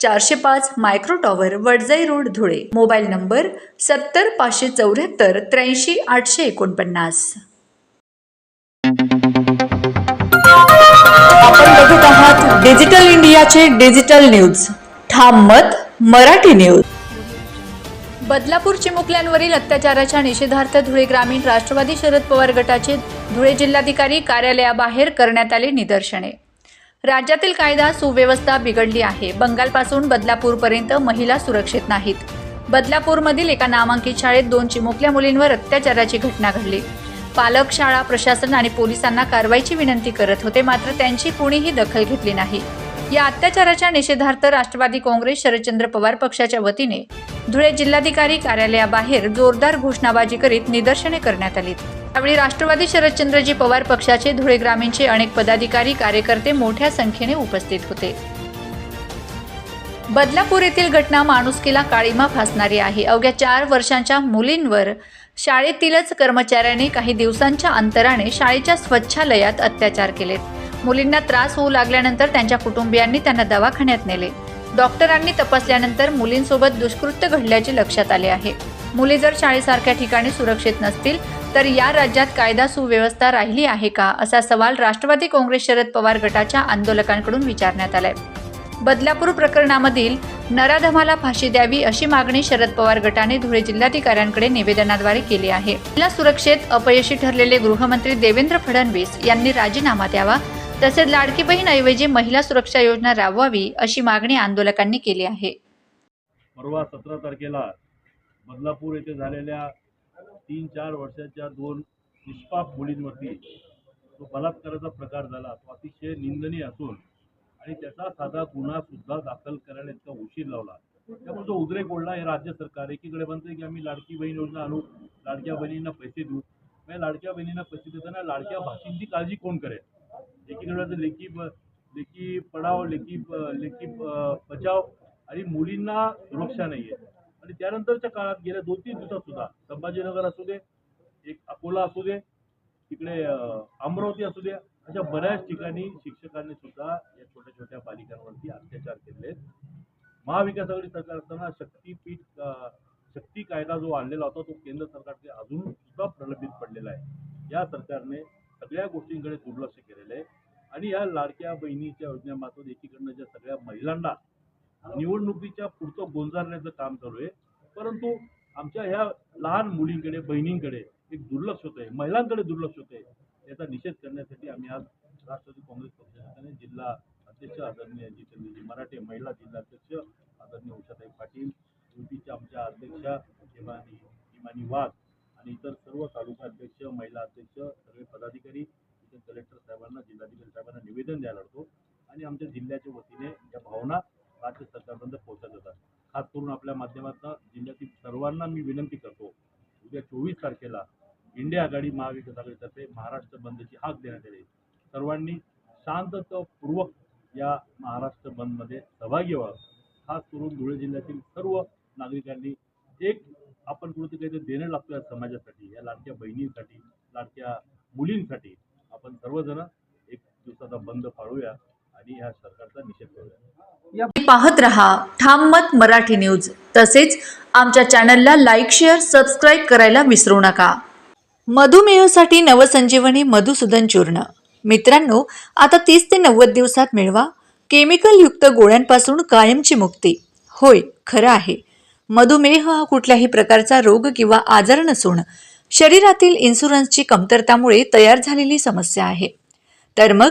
चारशे पाच micro tower Wadjai road Dhule. Mobile number सत्तर पाचशे चौऱ्याहत्तर त्र्याऐंशी आठशे एकोणपन्नास. आपण बघत आहात डिजिटल इंडियाचे डिजिटल न्यूज. ठाम मत मराठी न्यूज. बदलापूर चिमुकल्यांवरील अत्याचाराच्या निषेधार्थ धुळे ग्रामीण राष्ट्रवादी शरद पवार गटाचे धुळे जिल्हाधिकारी कार्यालयाबाहेर करण्यात आले निदर्शने. राज्यातील कायदा सुव्यवस्था बिघडली आहे. बंगालपासून बदलापूरपर्यंत महिला सुरक्षित नाहीत. बदलापूरमधील एका नामांकित शाळेत दोन चिमुकल्या मुलींवर अत्याचाराची घटना घडली. पालक शाळा प्रशासन आणि पोलिसांना कारवाईची विनंती करत होते मात्र त्यांची कुणीही दखल घेतली नाही. या अत्याचाराच्या निषेधार्थ राष्ट्रवादी काँग्रेस शरदचंद्र पवार पक्षाच्या वतीने धुळे जिल्हाधिकारी कार्यालयाबाहेर जोरदार घोषणाबाजी करीत निदर्शने करण्यात आली यावेळी राष्ट्रवादी शरदचंद्रजी पवार पक्षाचे धुळे ग्रामीणचे अनेक पदाधिकारी कार्यकर्ते मोठ्या संख्येने उपस्थित होते. बदलापूर येथील घटना माणुसकीला काळीमा फासणारी आहे. अवघ्या चार वर्षांच्या मुलींवर शाळेतीलच कर्मचाऱ्याने काही दिवसांच्या अंतराने शाळेच्या स्वच्छालयात अत्याचार केलेत. मुलींना त्रास होऊ लागल्यानंतर त्यांच्या कुटुंबियांनी त्यांना दवाखान्यात नेले. डॉक्टरांनी तपासल्यानंतर मुलींसोबत दुष्कृत्य घडल्याचे लक्षात आले आहे. मुली जर शाळेसारख्या ठिकाणी सुरक्षित नसतील तर या राज्यात कायदा सुव्यवस्था राहिली आहे का असा सवाल राष्ट्रवादी काँग्रेस शरद पवार गटाच्या आंदोलकांकडून विचारण्यात आलाय. बदलापूर प्रकरणामधील नराधमाला फाशी द्यावी अशी मागणी शरद पवार गटाने धुळे जिल्हाधिकाऱ्यांकडे निवेदनाद्वारे केली आहे. महिला सुरक्षेत अपयशी ठरलेले गृहमंत्री देवेंद्र फडणवीस यांनी राजीनामा द्यावा तसेच लाडकी बहीण ऐवजी महिला सुरक्षा योजना राबवावी अशी मागणी आंदोलकांनी केली आहे. परवा सतरा तारखेला बदलापूर येथे झालेल्या तीन चार वर्षाच्या दोन निष्पाप मुलींवरती तो बलात्काराचा प्रकार झाला. तो अतिशय निंदनीय असून आणि त्याचा साधा गुन्हा सुद्धा दाखल करायला इतका उशीर लावला. त्यामुळे जो उद्रेक ओढला. हे राज्य सरकार एकीकडे म्हणते की आम्ही लाडकी बहीण योजना आणू लाडक्या बहिणींना पैसे देऊ. म्हणजे लाडक्या बहिणींना पैसे देताना लाडक्या भाषींची काळजी कोण करेल? एकीकडे लेखी लेखी पडाव लेखी लेखी बचाव आणि मुलींना सुरक्षा नाही आहे आणि त्यानंतरच्या काळात गेल्या दोन तीन दिवसात सुद्धा संभाजीनगर असू दे एक अकोला असू दे तिकडे अमरावती असू दे अशा बऱ्याच ठिकाणी शिक्षकांनी सुद्धा या छोट्या छोट्या बालिकांवरती अत्याचार केले महाविकास आघाडी सरकार असताना शक्तीपीठ शक्ती कायदा जो आणलेला होता तो केंद्र सरकारचे अजून सुद्धा प्रलंबित पडलेला आहे. या सरकारने सगळ्या गोष्टींकडे दुर्लक्ष केलेलं आहे. आणि या लाडक्या बहिणीच्या योजनेमार्फत एकीकडनं ज्या सगळ्या महिलांना निवडणुकीच्या पुढचं गोंजारण्याचं काम चालू आहे. परंतु आमच्या ह्या लहान मुलींकडे बहिणींकडे एक दुर्लक्ष होत आहे महिलांकडे दुर्लक्ष होत आहे याचा निषेध करण्यासाठी आम्ही आज राष्ट्रवादी काँग्रेस पक्षाने जिल्हा अध्यक्ष आदरणीय जितेंद्रजी मराठे महिला जिल्हाध्यक्ष आदरणीय उषाताई पाटील युतीच्या आमच्या अध्यक्षा हिमानी हिमानी वाघ आणि इतर सर्व तालुका अध्यक्ष महिला अध्यक्ष सर्व पदाधिकारी इथे कलेक्टर साहेबांना जिल्हाधिकारी साहेबांना निवेदन द्यायला लागतो आणि आमच्या जिल्ह्याच्या वतीने या भावना राज्य सरकारपर्यंत पोहोचत जातात खास करून आपल्या माध्यमातून जिल्ह्यातील सर्वांना मी विनंती करतो उद्या चोवीस तारखेला इंडिया आघाडी महाविकास आघाडीतर्फे महाराष्ट्र बंदची हाक देण्यात आली सर्वांनी शांततापूर्वक या महाराष्ट्र बंदमध्ये सहभागी व्हावं. खास करून धुळे जिल्ह्यातील सर्व नागरिकांनी एक आपण कुठेतरी काहीतरी देणं लागतो या समाजासाठी या लाडक्या बहिणींसाठी लाडक्या मुलींसाठी आपण सर्वजण एक दिवसाचा बंद पाळूया. आणि या सरकारचा निषेध करूया पाहत रहा ठाम मत मराठी न्यूज. तसेच आमच्या चॅनलला लाईक शेअर सबस्क्राईब करायला विसरू नका. मधुमेहसाठी नवसंजीवनी मधुसूदन चूर्ण. मित्रांनो आता तीस ते नव्वद दिवसात मिळवा. केमिकल युक्त गोळ्यांपासून कायमची मुक्ती. होय खरं आहे. मधुमेह हा कुठल्याही प्रकारचा रोग किंवा आजार नसून शरीरातील इन्शुरन्सची कमतरतामुळे तयार झालेली समस्या आहे. तर मग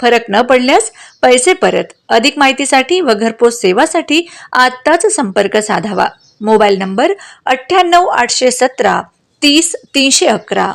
फरक न पडल्यास पैसे परत. अधिक माहितीसाठी व घरपोच सेवासाठी आत्ताच संपर्क साधावा. मोबाईल नंबर अठ्ठ्याण्णव आठशे सतरा तीस तीनशे अकरा.